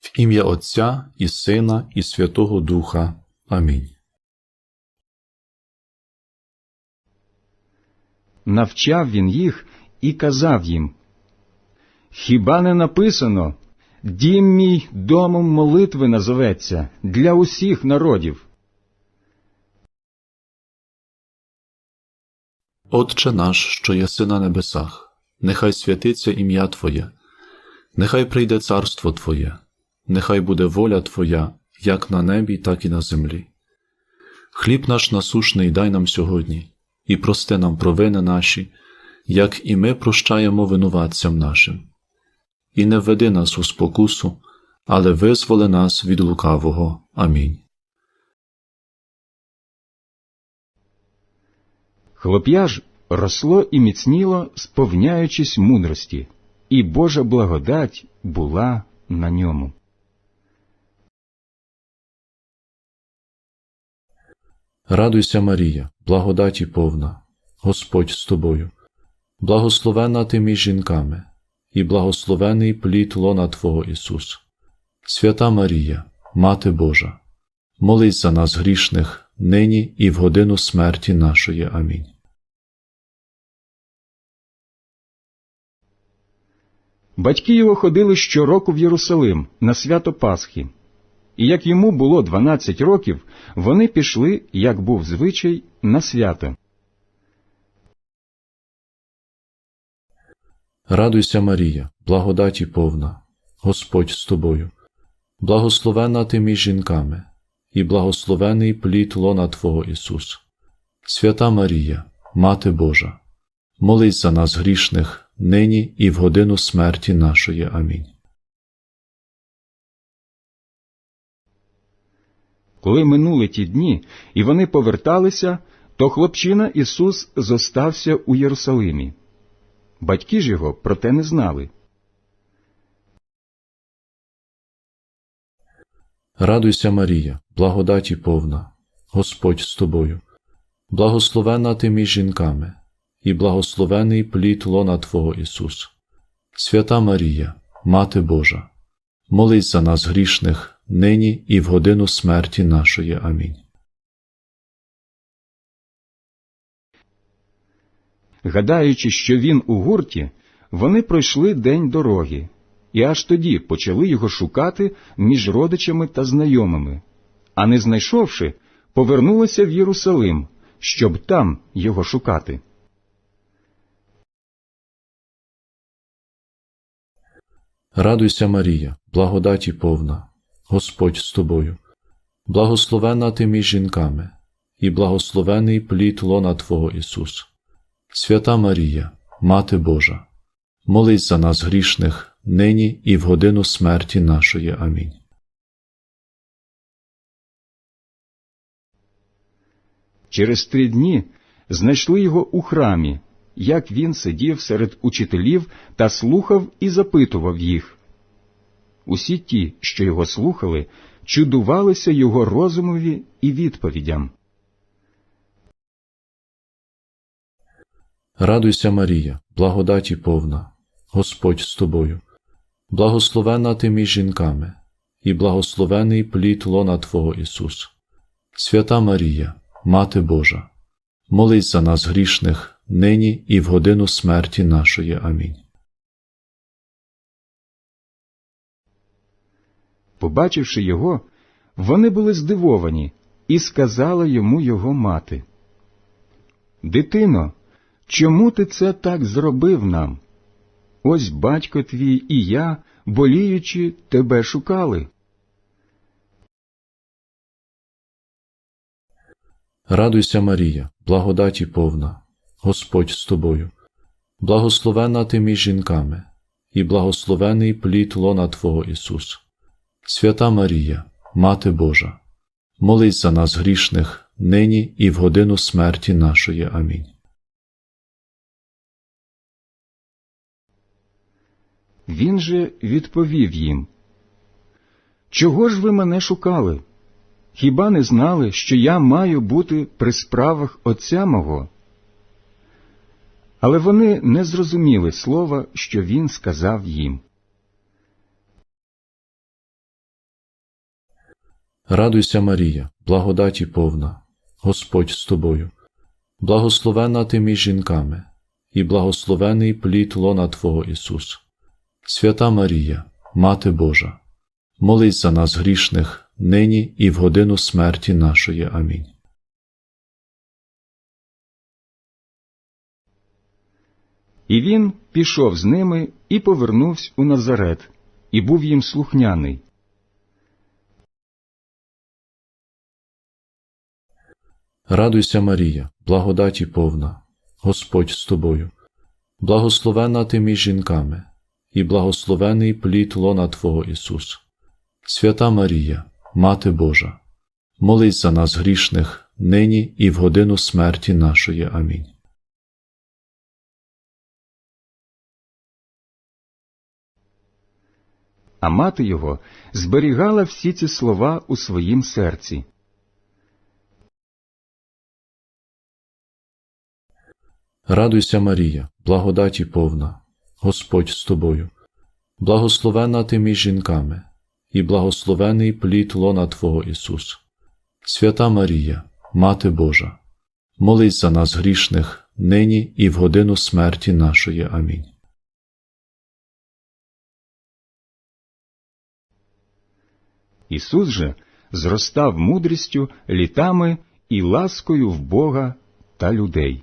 В ім'я Отця і Сина, і Святого Духа. Амінь. Навчав він їх і казав їм Хіба не написано Дім мій домом молитви назоветься для усіх народів. Отче наш, що єси на небесах, нехай святиться ім'я Твоє, нехай прийде царство Твоє, нехай буде воля Твоя, як на небі, так і на землі. Хліб наш насушний дай нам сьогодні, і прости нам провини наші, як і ми прощаємо винуватцям нашим. І не введи нас у спокусу, але визволи нас від лукавого. Амінь. Хлоп'я ж росло і міцніло, сповняючись мудрості, і Божа благодать була на ньому. Радуйся, Марія, благодаті повна, Господь з тобою, благословена ти між жінками, і благословений плід лона Твого Ісус. Свята Марія, Мати Божа, молись за нас грішних, нині і в годину смерті нашої. Амінь. Батьки його ходили щороку в Єрусалим на свято Пасхи. І як йому було дванадцять років, вони пішли, як був звичай, на свято. Радуйся, Марія, благодаті повна, Господь з тобою, благословена ти між жінками, і благословений плід лона Твого Ісус. Свята Марія, Мати Божа, молись за нас грішних, нині і в годину смерті нашої. Амінь. Коли минули ті дні, і вони поверталися, то хлопчина Ісус зостався у Єрусалимі. Батьки ж його про те не знали. Радуйся, Марія, благодаті повна, Господь з тобою, благословена ти між жінками, і благословений плід лона Твого Ісус. Свята Марія, Мати Божа, молись за нас грішних, нині і в годину смерті нашої. Амінь. Гадаючи, що він у гурті, вони пройшли день дороги, і аж тоді почали його шукати між родичами та знайомими, а не знайшовши, повернулися в Єрусалим, щоб там його шукати. Радуйся, Марія, благодаті повна, Господь з тобою, благословена ти між жінками, і благословений плід лона Твого Ісус. Свята Марія, Мати Божа, молись за нас грішних, нині і в годину смерті нашої. Амінь. Через три дні знайшли його у храмі, як він сидів серед учителів та слухав і запитував їх. Усі ті, що його слухали, чудувалися його розумові і відповідям. Радуйся, Марія, благодаті повна, Господь з тобою, благословена ти між жінками, і благословений плід лона Твого Ісус. Свята Марія, Мати Божа, молись за нас грішних, нині і в годину смерті нашої. Амінь. Побачивши його, вони були здивовані і сказала йому його мати. Дитино, чому ти це так зробив нам? Ось батько твій і я, боліючи, тебе шукали. Радуйся, Марія, благодаті повна, Господь з тобою, благословена ти між жінками, і благословений плід лона Твого Ісус. Свята Марія, Мати Божа, молись за нас грішних, нині і в годину смерті нашої. Амінь. Він же відповів їм. Чого ж ви мене шукали? Хіба не знали, що я маю бути при справах Отця мого? Але вони не зрозуміли слова, що він сказав їм. Радуйся, Марія, благодаті повна, Господь з тобою, благословенна ти між жінками, і благословений плід лона Твого Ісус. Свята Марія, Мати Божа, молись за нас грішних, нині і в годину смерті нашої. Амінь. І він пішов з ними і повернувся у Назарет, і був їм слухняний. Радуйся, Марія, благодаті повна, Господь з тобою, благословенна ти між жінками, і благословений плід лона Твого Ісус. Свята Марія, Мати Божа, молись за нас грішних, нині і в годину смерті нашої. Амінь. А мати його зберігала всі ці слова у своїм серці. Радуйся, Марія, благодаті повна, Господь з тобою, благословенна ти між жінками, і благословений плід лона Твого Ісус. Свята Марія, Мати Божа, молись за нас грішних, нині і в годину смерті нашої. Амінь. Ісус же зростав мудрістю, літами і ласкою в Бога та людей.